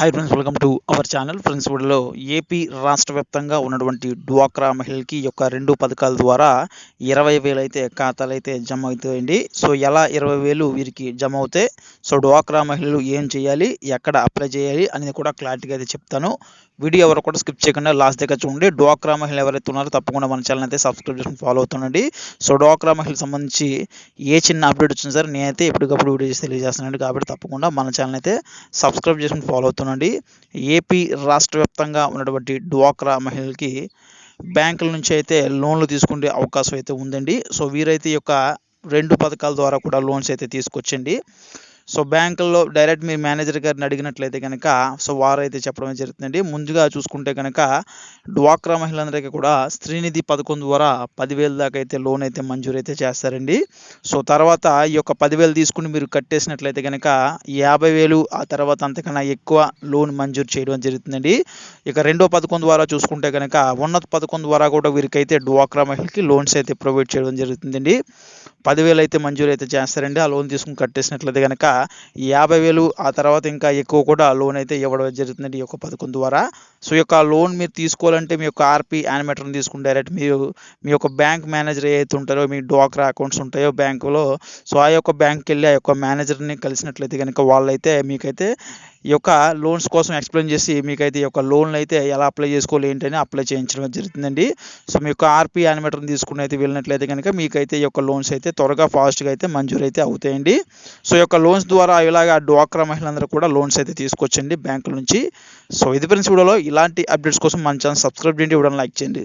Hi friends welcome to our channel friends వీడియోలో AP రాష్ట్ర వ్యాప్తంగా ఉన్నటువంటి డ్వాక్రా మహిళలకి యొక్క రెండు పథకాల ద్వారా ఇరవై వేలు అయితే ఖాతాలు అయితే జమ అవుతాయండి. సో ఎలా ఇరవై వేలు వీరికి జమ అవుతాయి? సో డ్వాక్రా మహిళలు ఏం చేయాలి? ఎక్కడ అప్లై చేయాలి? అనేది కూడా క్లారిటీగా అయితే చెప్తాను. వీడియో ఎవరు కూడా స్కిప్ చేయకుండా లాస్ట్ దగ్గర చూడండి. డ్వాక్రా మహిళలు ఎవరైతే ఉన్నారో తప్పకుండా మన ఛానల్ అయితే సబ్స్క్రైబ్ చేసుకుని ఫాలో అవుతుండండి. సో డ్వాక్రా మహిళలకు సంబంధించి ఏ చిన్న అప్డేట్ వచ్చింది సార్ నేనైతే ఎప్పటికప్పుడు వీడియో చేసి తెలియజేస్తున్నాను కాబట్టి తప్పకుండా మన ఛానల్ అయితే సబ్స్క్రైబ్ చేసుకుని ఫాలో నుండి ఏపీ రాష్ట్ర వ్యాప్తంగా ఉన్నటువంటి డ్వాక్రా మహిళలకి బ్యాంకుల నుంచి అయితే లోన్లు తీసుకునే అవకాశం అయితే ఉందండి. సో వీరైతే ఈ యొక్క రెండు పథకాల ద్వారా కూడా లోన్స్ అయితే తీసుకొచ్చండి సో బ్యాంకుల్లో డైరెక్ట్ మీ మేనేజర్ గారిని అడిగినట్లయితే కనుక సో వారు అయితే చెప్పడం జరుగుతుందండి. ముందుగా చూసుకుంటే కనుక డ్వాక్రా మహిళలందరికీ కూడా స్త్రీనిధి పథకం ద్వారా పదివేల దాకా అయితే లోన్ అయితే మంజూరు అయితే చేస్తారండి. సో తర్వాత ఈ యొక్క పదివేలు తీసుకుని మీరు కట్టేసినట్లయితే కనుక యాభై వేలు ఆ తర్వాత అంతకన్నా ఎక్కువ లోన్ మంజూరు చేయడం జరుగుతుందండి. ఇక రెండో పథకం ద్వారా చూసుకుంటే కనుక ఉన్నత పథకం ద్వారా కూడా వీరికైతే డ్వాక్రా మహిళకి లోన్స్ అయితే ప్రొవైడ్ చేయడం జరుగుతుందండి. పదివేలు అయితే మంజూరు అయితే చేస్తారండి. ఆ లోన్ తీసుకుని కట్టేసినట్లయితే కనుక యాభై వేలు ఆ తర్వాత ఇంకా ఎక్కువ కూడా లోన్ అయితే ఇవ్వడం జరుగుతుందండి ఈ యొక్క పథకం ద్వారా. సో ఈ యొక్క లోన్ మీరు తీసుకోవాలంటే మీ యొక్క ఆర్పీ యానిమేటర్ని తీసుకుని డైరెక్ట్ మీరు మీ యొక్క బ్యాంక్ మేనేజర్ ఏదైతే ఉంటారో మీ డ్వాక్రా అకౌంట్స్ ఉంటాయో బ్యాంకులో. సో ఆ యొక్క బ్యాంక్కి వెళ్ళి ఆ యొక్క మేనేజర్ని కలిసినట్లయితే కనుక వాళ్ళైతే మీకైతే ఈ యొక్క లోన్స్ కోసం ఎక్స్ప్లెయిన్ చేసి మీకైతే ఈ యొక్క లోన్లు అయితే ఎలా అప్లై చేసుకోవాలి ఏంటని అప్లై చేయించడం జరుగుతుందండి. సో మీ యొక్క ఆర్పీ యానిమేటర్ని తీసుకుని అయితే వెళ్ళినట్లయితే కనుక మీకైతే ఈ యొక్క లోన్స్ అయితే త్వరగా ఫాస్ట్గా అయితే మంజూరు అయితే అవుతాయండి. సో ఈ యొక్క లోన్స్ ద్వారా ఇలాగ డ్వాక్రా మహిళలందరూ కూడా లోన్స్ అయితే తీసుకొచ్చండి బ్యాంకుల నుంచి. సో ఇది ఫ్రెండ్స్ వీడియోలో. ఇలాంటి అప్డేట్స్ కోసం మన ఛానల్ సబ్స్క్రైబ్ చేయండి. ఇవ్వడం లైక్ చేయండి.